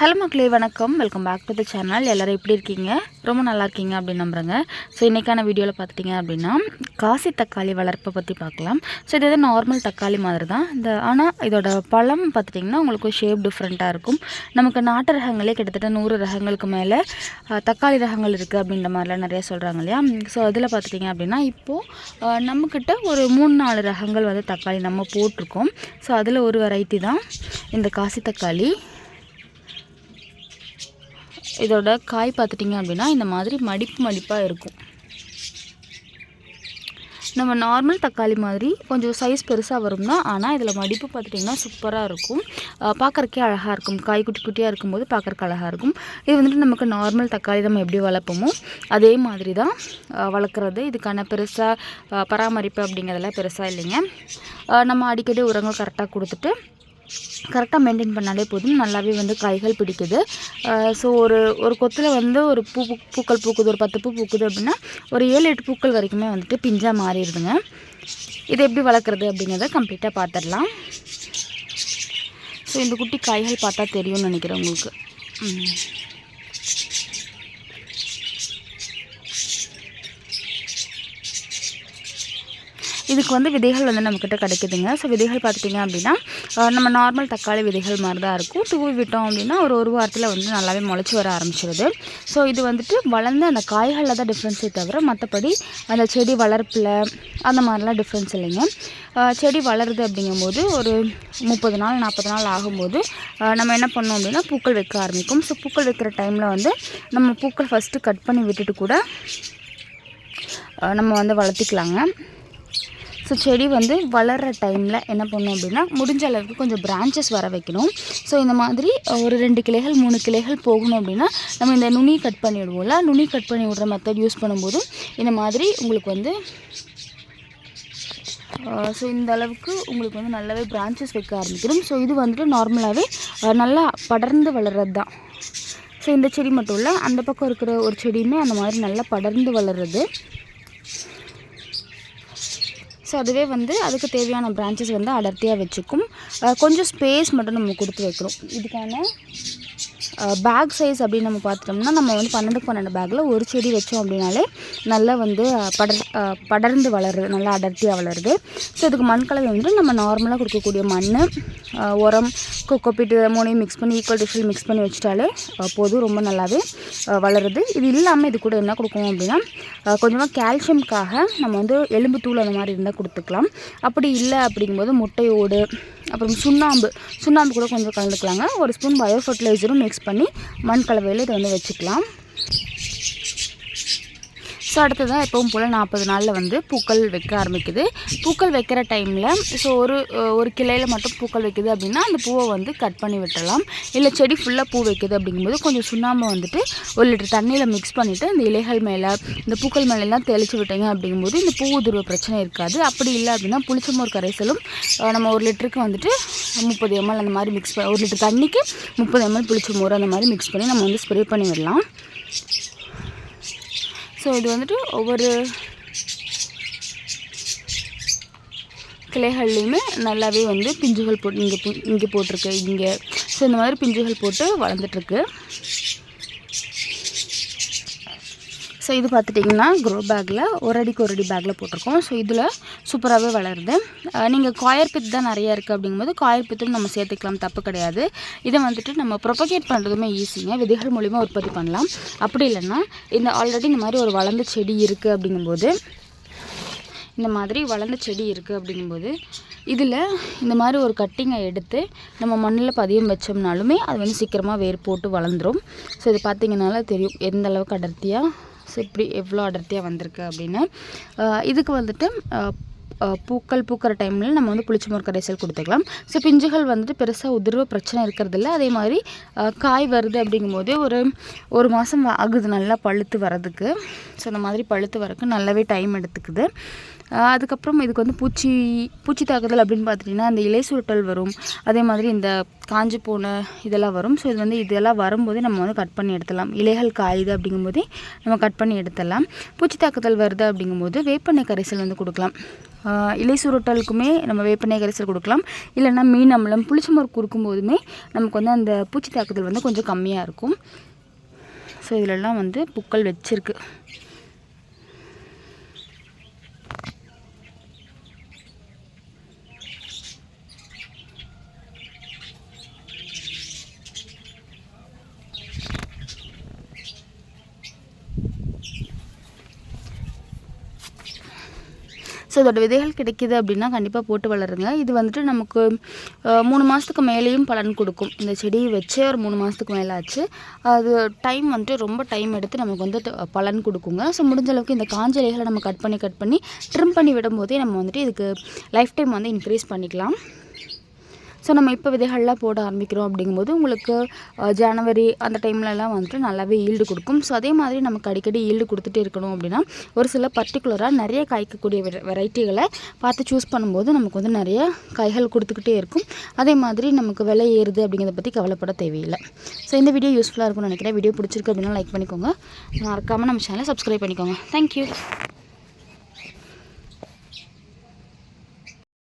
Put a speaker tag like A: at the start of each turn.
A: Hello மக்களே வணக்கம். Welcome back to the channel எல்லோரும் எப்படி இருக்கீங்க? ரொம்ப நல்லா இருக்கீங்க அப்படின்னு நம்புகிறேங்க ஸோ இன்றைக்கான வீடியோவில் பார்த்துட்டிங்க அப்படின்னா காசி தக்காளி வளர்ப்பை பற்றி பார்க்கலாம் ஸோ இது எது நார்மல் தக்காளி மாதிரி தான் இந்த ஆனால் இதோட பழம் பார்த்துட்டிங்கன்னா உங்களுக்கு ஷேப் டிஃப்ரெண்ட்டாக இருக்கும். நமக்கு நாட்டு ரகங்களே கிட்டத்தட்ட நூறு ரகங்களுக்கு மேலே தக்காளி ரகங்கள் இருக்குது அப்படின்ற மாதிரிலாம் நிறைய சொல்கிறாங்க இல்லையா? ஸோ அதில் பார்த்துட்டிங்க அப்படின்னா இப்போது நம்மக்கிட்ட ஒரு மூணு நாலு ரகங்கள் வந்து தக்காளி நம்ம போட்டிருக்கோம். ஸோ அதில் ஒரு வெரைட்டி தான் இந்த காசி தக்காளி. இதோட காய் பார்த்துட்டிங்க அப்படின்னா இந்த மாதிரி மடிப்பு மடிப்பாக இருக்கும். நம்ம நார்மல் தக்காளி மாதிரி கொஞ்சம் சைஸ் பெருசாக வரும் தான் ஆனால் இதில் மடிப்பு பார்த்துட்டிங்கன்னா சூப்பராக இருக்கும். பார்க்குறக்கே அழகாக இருக்கும். காய் குட்டி குட்டியாக இருக்கும்போது பார்க்குறக்கு அழகாக இருக்கும். இது வந்துட்டு நமக்கு நார்மல் தக்காளி நம்ம எப்படி வளர்ப்போமோ அதே மாதிரி தான் வளர்க்குறது. இதுக்கான பெருசாக பராமரிப்பு அப்படிங்கிறதெல்லாம் பெருசாக இல்லைங்க. நம்ம அடிக்கடி உரங்கள் கரெக்டாக கொடுத்துட்டு கரெக்டாக மெயின்டைன் பண்ணாலே போதும். நல்லாவே வந்து காய்கள் பிடிக்குது. ஸோ ஒரு ஒரு கொத்தில் வந்து ஒரு பூ பூக்கள் பூக்குது ஒரு பத்து பூ பூக்குது அப்படின்னா ஒரு ஏழு எட்டு பூக்கள் வரைக்குமே வந்துட்டு பிஞ்சாக மாறிடுதுங்க. இது எப்படி வளர்க்குறது அப்படிங்கிறத கம்ப்ளீட்டாக பார்த்துடலாம் ஸோ இந்த குட்டி காய்கள் பார்த்தா தெரியும்னு நினைக்கிறேன் உங்களுக்கு. இதுக்கு வந்து விதைகள் வந்து நம்மக்கிட்ட கிடைக்குதுங்க. ஸோ விதைகள் பார்த்துட்டிங்க அப்படின்னா நம்ம நார்மல் தக்காளி விதைகள் மாதிரி தான் இருக்கும். தூவி விட்டோம் அப்படின்னா ஒரு ஒரு வாரத்தில் வந்து நல்லாவே முளைச்சி வர ஆரம்பிச்சிருது. ஸோ இது வந்துட்டு வளர்ந்து அந்த காய்களில் தான் டிஃப்ரென்ஸே தவிர மற்றபடி அந்த செடி வளர்ப்பில் அந்த மாதிரிலாம் டிஃப்ரென்ஸ் இல்லைங்க. செடி வளருது அப்படிங்கும்போது ஒரு முப்பது நாள் நாற்பது நாள் ஆகும்போது நம்ம என்ன பண்ணோம் அப்படின்னா பூக்கள் வைக்க ஆரம்பிக்கும். ஸோ பூக்கள் வைக்கிற டைமில் வந்து நம்ம பூக்கள் ஃபஸ்ட்டு கட் பண்ணி விட்டுட்டு கூட நம்ம வந்து வளர்த்திக்கலாங்க. ஸோ செடி வந்து வளர்கிற டைமில் என்ன பண்ணணும் அப்படின்னா முடிஞ்ச அளவுக்கு கொஞ்சம் பிரான்ச்சஸ் வர வைக்கணும். ஸோ இந்த மாதிரி ஒரு ரெண்டு கிளைகள் மூணு கிளைகள் போகணும் அப்படின்னா நம்ம இந்த நுனி கட் பண்ணி விடுவோம்ல நுனி கட் பண்ணி விடுற மெத்தட் யூஸ் பண்ணும்போது இந்த மாதிரி உங்களுக்கு வந்து ஸோ இந்த அளவுக்கு உங்களுக்கு வந்து நல்லாவே பிரான்ச்சஸ் வைக்க ஆரம்பிக்கிறோம். ஸோ இது வந்துட்டு நார்மலாகவே நல்லா படர்ந்து வளர்கிறது தான். ஸோ இந்த செடி மட்டும் இல்லை அந்த பக்கம் இருக்கிற ஒரு செடியுமே அந்த மாதிரி நல்லா படர்ந்து வளர்றது. ஸோ அதுவே வந்து அதுக்கு தேவையான பிரான்ச்சஸ் வந்து அடர்த்தியாக வச்சுக்கும். கொஞ்சம் ஸ்பேஸ் மட்டும் நம்ம கொடுத்து வைக்கிறோம். இதுக்கான பேக் சைஸ் அப்படின்னு நம்ம பார்த்துட்டோம்னா நம்ம வந்து பன்னெண்டு பன்னெண்டு பேக்கில் ஒரு செடி வச்சோம் அப்படின்னாலே நல்லா வந்து படர் படர்ந்து வளருது நல்லா அடர்த்தியாக வளருது. ஸோ இதுக்கு மண் கலவை வந்து நம்ம நார்மலாக கொடுக்கக்கூடிய மண் உரம் கொக்கோப்பிட்டு மூணையும் மிக்ஸ் பண்ணி ஈக்குவல் டிஷில் மிக்ஸ் பண்ணி வச்சுட்டாலே போதும் ரொம்ப நல்லாவே வளருது. இது இல்லாமல் இது கூட என்ன கொடுக்கணும் அப்படின்னா கொஞ்சமாக கால்சியம்காக நம்ம வந்து எலும்பு தூள் அந்த மாதிரி இருந்தால் கொடுத்துக்கலாம். அப்படி இல்லை அப்படிங்கும்போது முட்டையோடு அப்புறம் சுண்ணாம்பு சுண்ணாம்பு கூட கொஞ்சம் கலந்துக்கலாங்க. ஒரு ஸ்பூன் பயோ ஃபர்டிலைசரும் மிக்ஸ் பண்ணி மண் கலவையில் இதை வந்து வச்சுக்கலாம். ஸோ அடுத்ததான் எப்பவும் போல் நாற்பது நாளில் வந்து பூக்கள் வைக்க ஆரம்பிக்குது. பூக்கள் வைக்கிற டைமில் ஸோ ஒரு ஒரு கிளையில் மட்டும் பூக்கள் வைக்குது அப்படின்னா அந்த பூவை வந்து கட் பண்ணி விட்டுறலாம். இல்லை செடி ஃபுல்லாக பூ வைக்குது அப்படிங்கும்போது கொஞ்சம் சுண்ணாமல் வந்துட்டு ஒரு லிட்டர் தண்ணியில் மிக்ஸ் பண்ணிவிட்டு இந்த இலைகள் மேலே இந்த பூக்கள் மேலெல்லாம் தெளித்து விட்டீங்க அப்படிங்கும்போது இந்த பூ உதிர்வு பிரச்சனை இருக்காது. அப்படி இல்லை அப்படின்னா புளிச்சமோர் கரைசலும் நம்ம ஒரு லிட்டருக்கு வந்துட்டு முப்பது எம்எல் அந்த மாதிரி மிக்ஸ் பண்ணி ஒரு லிட்டர் தண்ணிக்கு முப்பது எம்எல் புளிச்சமோர் அந்த மாதிரி மிக்ஸ் பண்ணி நம்ம வந்து ஸ்ப்ரே பண்ணி விடலாம். ஸோ இது வந்துட்டு ஒவ்வொரு கிளைகள்லையுமே நல்லாவே வந்து பிஞ்சுகள் போட்டு இங்கே இங்கே போட்டிருக்கு. இங்கே ஸோ இந்த மாதிரி பிஞ்சுகள் போட்டு வளர்ந்துட்டுருக்கு. ஸோ இது பார்த்துட்டிங்கன்னா க்ரோ பேக்கில் ஒரு அடிக்கு ஒரு அடி பேக்கில் போட்டிருக்கோம். ஸோ இதில் சூப்பராகவே வளருது. நீங்கள் காயர் பித் தான் நிறையா இருக்குது அப்படிங்கும்போது காயர் பித்தும் நம்ம சேர்த்துக்கலாம் தப்பு கிடையாது. இதை வந்துட்டு நம்ம ப்ரொபகேட் பண்ணுறதுமே ஈஸிங்க விதைகள் மூலிமா உற்பத்தி பண்ணலாம். அப்படி இல்லைன்னா இந்த ஆல்ரெடி இந்த மாதிரி ஒரு வளர்ந்த செடி இருக்குது அப்படிங்கும்போது இந்த மாதிரி வளர்ந்த செடி இருக்குது அப்படிங்கும்போது இதில் இந்த மாதிரி ஒரு கட்டிங்கை எடுத்து நம்ம மண்ணில் பதியம் வச்சோம்னாலுமே அது வந்து சீக்கிரமாக வேர் போட்டு வளர்ந்துரும். ஸோ இது பார்த்திங்கனால தெரியும் எந்த அளவுக்கு அடர்த்தியாக ஸோ இப்படி எவ்வளோ அடர்த்தியாக வந்திருக்கு அப்படின்னு இதுக்கு வந்துட்டு பூக்கள் பூக்கிற டைமில் நம்ம வந்து புளிச்சமோர் கரைசல் கொடுத்துக்கலாம். ஸோ பிஞ்சுகள் வந்துட்டு பெருசாக உதிர்வு பிரச்சனை இருக்கிறதில்ல அதே மாதிரி காய் வருது அப்படிங்கும்போதே ஒரு ஒரு மாதம் ஆகுது நல்லா பழுத்து வரதுக்கு ஸோ அந்த மாதிரி பழுத்து வரக்கு நல்லாவே டைம் எடுத்துக்குது. அதுக்கப்புறம் இதுக்கு வந்து பூச்சி பூச்சி தாக்குதல் அப்படின்னு பார்த்துட்டிங்கன்னா அந்த இலை சுருட்டல் வரும். அதே மாதிரி இந்த காஞ்சி போன இதெல்லாம் வரும். ஸோ இது வந்து இதெல்லாம் வரும்போதே நம்ம வந்து கட் பண்ணி எடுத்துடலாம். இலைகள் காயுது அப்படிங்கும்போதே நம்ம கட் பண்ணி எடுத்துடலாம். பூச்சி தாக்குதல் வருது அப்படிங்கும்போது வேப்பெண்ணெய் கரைசல் வந்து கொடுக்கலாம். இலை சுருட்டலுக்குமே நம்ம வேப்பெண்ணெய் கரைசல் கொடுக்கலாம். இல்லைன்னா மீன் அமிலம் புளிச்சமோர் கொடுக்கும் போதுமே நமக்கு வந்து அந்த பூச்சி தாக்குதல் வந்து கொஞ்சம் கம்மியாக இருக்கும். ஸோ இதிலெல்லாம் வந்து புக்கள் வச்சிருக்கு. ஸோ இதோட விதைகள் கிடைக்கிது அப்படின்னா கண்டிப்பாக போட்டு வளருங்க. இது வந்துட்டு நமக்கு மூணு மாதத்துக்கு மேலேயும் பலன் கொடுக்கும். இந்த செடி வச்சு ஒரு மூணு மாதத்துக்கு மேலே ஆச்சு அது டைம் வந்துட்டு ரொம்ப டைம் எடுத்து நமக்கு வந்து த- பலன் கொடுக்குங்க. ஸோ முடிஞ்ச அளவுக்கு இந்த காஞ்ச இலைகளை நம்ம கட் பண்ணி கட் பண்ணி ட்ரிம் பண்ணி விடும்போதே நம்ம வந்துட்டு இதுக்கு லைஃப் டைம் வந்து இன்க்ரீஸ் பண்ணிக்கலாம். ஸோ நம்ம இப்போ விதைகள்லாம் போட ஆரம்பிக்கிறோம் அப்படிங்கும்போது உங்களுக்கு ஜனவரி அந்த டைம்லலாம் வந்துட்டு நல்லாவே ஈல்டு கொடுக்கும். ஸோ அதே மாதிரி நமக்கு அடிக்கடி ஈல்டு கொடுத்துட்டே இருக்கணும் அப்படின்னா ஒரு சில பர்டிகுலராக நிறைய காய்க்கக்கூடிய வெரைட்டிகளை பார்த்து சூஸ் பண்ணும்போது நமக்கு வந்து நிறைய காய்கள் கொடுத்துக்கிட்டே இருக்கும். அதே மாதிரி நமக்கு விலை ஏறுது அப்படிங்கிறத பற்றி கவலைப்பட தேவையில்லை. ஸோ இந்த வீடியோ யூஸ்ஃபுல்லாக இருக்கும்னு நினைக்கிறேன். வீடியோ பிடிச்சிருக்கு அப்படின்னா லைக் பண்ணிக்கோங்க. மறக்காமல் நம்ம சேனலை சப்ஸ்கிரைப் பண்ணிக்கோங்க. தேங்க்யூ